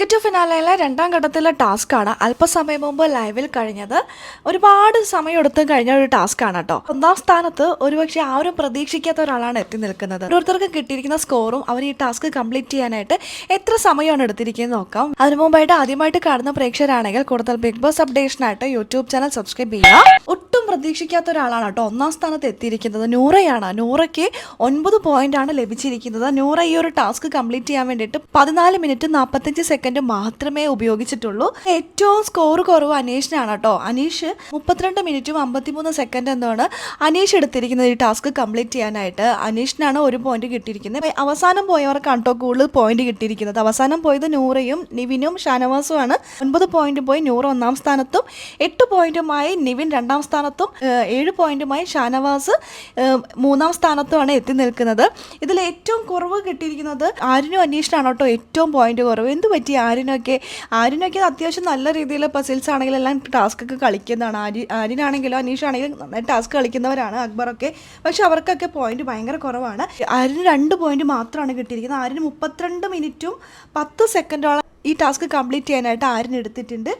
Ticket ഫിനാലയിലെ രണ്ടാം ഘട്ടത്തിലെ ടാസ്ക്കാണ് അല്പസമയം മുമ്പ് ലൈവിൽ കഴിഞ്ഞത്. ഒരുപാട് സമയം എടുത്ത് കഴിഞ്ഞ ഒരു ടാസ്ക്കാണ് കേട്ടോ ഒന്നാം സ്ഥാനത്ത് ഒരുപക്ഷെ ആരും പ്രതീക്ഷിക്കാത്ത ഒരാളാണ് എത്തി നിൽക്കുന്നത്. ഓരോരുത്തർക്ക് കിട്ടിയിരിക്കുന്ന സ്കോറും അവർ ഈ ടാസ്ക് കംപ്ലീറ്റ് ചെയ്യാനായിട്ട് എത്ര സമയമാണ് എടുത്തിരിക്കുന്നത് നോക്കാം. അതിനു മുമ്പായിട്ട് ആദ്യമായിട്ട് കാണുന്ന പ്രേക്ഷകരാണെങ്കിൽ കൂടുതൽ ബിഗ് ബോസ് അപ്ഡേഷനായിട്ട് യൂട്യൂബ് ചാനൽ സബ്സ്ക്രൈബ് ചെയ്യുക. പ്രതീക്ഷിക്കാത്ത ഒരാളാണ് കേട്ടോ. ഒന്നാം സ്ഥാനത്ത് എത്തിയിരിക്കുന്നത് നൂറയാണ്. നൂറയ്ക്ക് ഒൻപത് ആണ് ലഭിച്ചിരിക്കുന്നത്. നൂറ ഈ ഒരു ടാസ്ക് കംപ്ലീറ്റ് ചെയ്യാൻ വേണ്ടിയിട്ട് പതിനാല് മിനിറ്റ് നാൽപ്പത്തഞ്ച് സെക്കൻഡ് മാത്രമേ ഉപയോഗിച്ചിട്ടുള്ളൂ. ഏറ്റവും സ്കോർ കുറവ് അനീഷിനാണ് കേട്ടോ. അനീഷ് മുപ്പത്തിരണ്ട് മിനിറ്റും അമ്പത്തിമൂന്ന് സെക്കൻഡ് എന്നാണ് അനീഷ് എടുത്തിരിക്കുന്നത് ഈ ടാസ്ക് കംപ്ലീറ്റ് ചെയ്യാനായിട്ട്. അനീഷിനാണ് ഒരു പോയിന്റ് കിട്ടിയിരിക്കുന്നത്. അവസാനം പോയവർക്കാണ് കേട്ടോ കൂടുതൽ പോയിന്റ് കിട്ടിയിരിക്കുന്നത്. അവസാനം പോയത് നൂറയും നിവിനും ഷാനവാസുമാണ് ഒൻപത് പോയിന്റ് പോയി നൂറ് ഒന്നാം സ്ഥാനത്തും. എട്ട് പോയിന്റുമായി നിവിൻ രണ്ടാം സ്ഥാനത്തും. ഏഴ് പോയിന്റുമായി ഷാനവാസ് മൂന്നാം സ്ഥാനത്തുമാണ് എത്തി നിൽക്കുന്നത്. ഇതിൽ ഏറ്റവും കുറവ് കിട്ടിയിരിക്കുന്നത് ആരിനും അന്വേഷണമാണ് കേട്ടോ ഏറ്റവും പോയിന്റ് കുറവ്? എന്ത് പറ്റി ആരിനൊക്കെ? ആരിനൊക്കെ അത്യാവശ്യം നല്ല രീതിയിൽ പസിൽസ് ആണെങ്കിലും എല്ലാം ടാസ്ക് ഒക്കെ കളിക്കുന്നതാണ്. ആരി ആരിനാണെങ്കിലും അനീഷാണെങ്കിലും നന്നായി ടാസ്ക് കളിക്കുന്നവരാണ് അക്ബറൊക്കെ. പക്ഷെ അവർക്കൊക്കെ പോയിന്റ് ഭയങ്കര കുറവാണ്. ആരിന് രണ്ട് പോയിന്റ് മാത്രമാണ് കിട്ടിയിരിക്കുന്നത്. ആരിന് മുപ്പത്തിരണ്ട് മിനിറ്റും പത്ത് സെക്കൻഡോളം ഈ ടാസ്ക് കംപ്ലീറ്റ് ചെയ്യാനായിട്ട് ആരും എടുത്തിട്ടുണ്ട്?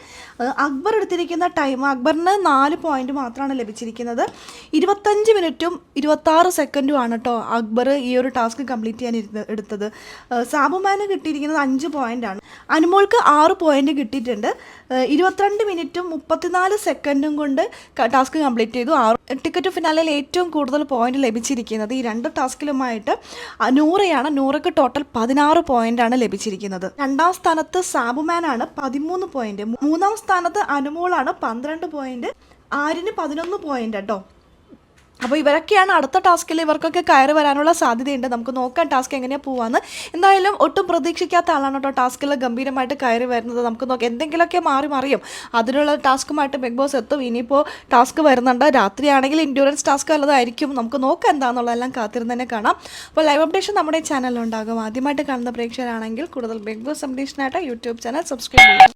അക്ബർ എടുത്തിരിക്കുന്ന ടൈം അക്ബറിന് നാല് പോയിന്റ് മാത്രമാണ് ലഭിച്ചിരിക്കുന്നത്. ഇരുപത്തഞ്ച് മിനിറ്റും ഇരുപത്താറ് സെക്കൻഡുമാണ് കേട്ടോ അക്ബർ ഈ ഒരു ടാസ്ക് കംപ്ലീറ്റ് ചെയ്യാൻ ഇരുന്ന് എടുത്തത്. സാബുമാന് കിട്ടിയിരിക്കുന്നത് അഞ്ച് പോയിന്റാണ് അനുമോൾക്ക് ആറ് പോയിന്റ് കിട്ടിയിട്ടുണ്ട്. ഇരുപത്തിരണ്ട് മിനിറ്റും മുപ്പത്തിനാല് സെക്കൻഡും കൊണ്ട് ടാസ്ക് കംപ്ലീറ്റ് ചെയ്തു. ആറ് ടിക്കറ്റ് ഫിനാലിൽ ഏറ്റവും കൂടുതൽ പോയിന്റ് ലഭിച്ചിരിക്കുന്നത് ഈ രണ്ട് ടാസ്കിലുമായിട്ട് നൂറയാണ്. നൂറയ്ക്ക് ടോട്ടൽ പതിനാറ് ആണ് ലഭിച്ചിരിക്കുന്നത്. രണ്ടാം സ്ഥാനത്ത് സാബുമാനാണ് പതിമൂന്ന് പോയിന്റ് മൂന്നാം സ്ഥാനത്ത് അനുമോളാണ് പന്ത്രണ്ട് പോയിന്റ് ആരിന് പതിനൊന്ന് പോയിന്റ് കേട്ടോ അപ്പോൾ ഇവരൊക്കെയാണ് അടുത്ത ടാസ്കിൽ ഇവർക്കൊക്കെ കയറി വരാനുള്ള സാധ്യതയുണ്ട്. നമുക്ക് നോക്കാം ടാസ്ക് എങ്ങനെയാണ് പോവാന്ന്. എന്തായാലും ഒട്ടും പ്രതീക്ഷിക്കാത്ത ആളാണ് കേട്ടോ ടാസ്കിൽ ഗംഭീരമായിട്ട് കയറി വരുന്നത്. നമുക്ക് നോക്കാം എന്തെങ്കിലുമൊക്കെ മാറി മറിയും. അതിനുള്ള ടാസ്കുമായിട്ട് ബിഗ് ബോസ് എത്തും. ഇനിയിപ്പോൾ ടാസ്ക് വരുന്നുണ്ട്. രാത്രിയാണെങ്കിൽ ഇൻഡ്യൂറൻസ് ടാസ്ക് വല്ലതായിരിക്കും. നമുക്ക് നോക്കാം എന്താണെന്നുള്ളതെല്ലാം കാത്തിരുന്ന് തന്നെ കാണാം. അപ്പോൾ ലൈവ് അപ്ഡേഷൻ നമ്മുടെ ചാനലിലുണ്ടാകും ആദ്യമായിട്ട് കാണുന്ന പ്രേക്ഷകരാണെങ്കിൽ കൂടുതൽ ബിഗ് ബോസ് അപ്ഡേഷനായിട്ട് യൂട്യൂബ് ചാനൽ സബ്സ്ക്രൈബ് ചെയ്യുക.